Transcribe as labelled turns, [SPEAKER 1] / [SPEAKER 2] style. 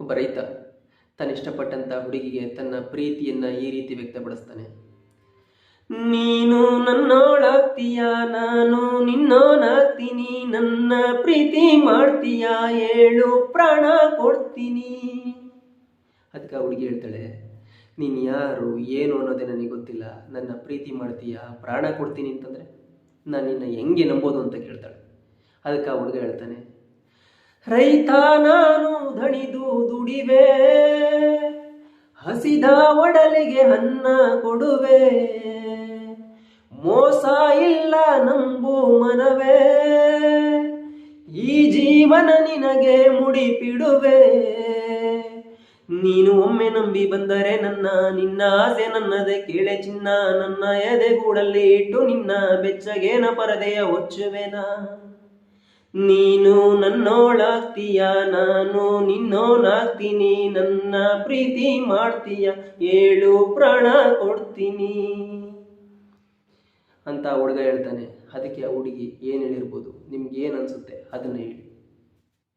[SPEAKER 1] ಒಬ್ಬ ರೈತ ತನ್ನ ಇಷ್ಟಪಟ್ಟಂತ ಹುಡುಗಿಗೆ ತನ್ನ ಪ್ರೀತಿಯನ್ನ ಈ ರೀತಿ ವ್ಯಕ್ತಪಡಿಸ್ತಾನೆ. ನೀನು ನನ್ನೋಳಾಗ್ತೀಯ, ನಾನು ನಿನ್ನೋನಾಗ್ತೀನಿ, ನನ್ನ ಪ್ರೀತಿ ಮಾಡ್ತೀಯ, ಏಳು ಪ್ರಾಣ ಕೊಡ್ತೀನಿ. ಅದಕ್ಕೆ ಹುಡುಗಿ ಹೇಳ್ತಾಳೆ, ನೀನು ಯಾರು, ಏನು ಅನ್ನೋದೇ ನನಗೆ ಗೊತ್ತಿಲ್ಲ, ನನ್ನ ಪ್ರೀತಿ ಮಾಡ್ತೀಯ, ಪ್ರಾಣ ಕೊಡ್ತೀನಿ ಅಂತಂದರೆ ನಾನು ನಿನ್ನ ಹೆಂಗೆ ನಂಬೋದು ಅಂತ ಕೇಳ್ತಾಳೆ. ಅದಕ್ಕೆ ಹುಡುಗ ಹೇಳ್ತಾನೆ, ರೈತ ನಾನು ದಣಿದು ದುಡಿವೆ ಹಸಿದ ಒಡಲಿಗೆ ಅನ್ನ ಕೊಡುವೆ. ಮೋಸ ಇಲ್ಲ ನಂಬು ಮನವೇ. ಈ ಜೀವನ ನಿನಗೆ ಮುಡಿಪಿಡುವೆ. ನೀನು ಒಮ್ಮೆ ನಂಬಿ ಬಂದರೆ ನನ್ನ, ನಿನ್ನ ಆಸೆ ನನ್ನದೇ. ಕೇಳೆ ಚಿನ್ನ ನನ್ನ ಎದೆಗೂಡಲ್ಲಿ ಇಟ್ಟು ನಿನ್ನ ಬೆಚ್ಚಗೇನ ಪರದೆಯ ಹೊಚ್ಚುವೆನ ನೀನು ನನ್ನೋಳಾಗ್ತೀಯ, ನಾನು ನಿನ್ನೋನಾಗ್ತೀನಿ, ನನ್ನ ಪ್ರೀತಿ ಮಾಡ್ತೀಯ, ಏಳು ಪ್ರಾಣ ಕೊಡ್ತೀನಿ. ಅಂತ ಹುಡುಗ ಹೇಳ್ತಾನೆ. ಅದಕ್ಕೆ ಆ ಹುಡುಗಿ ಏನು ಹೇಳಿರ್ಬೋದು? ನಿಮ್ಗೆ ಏನು ಅನ್ಸುತ್ತೆ? ಅದನ್ನ ಹೇಳಿ.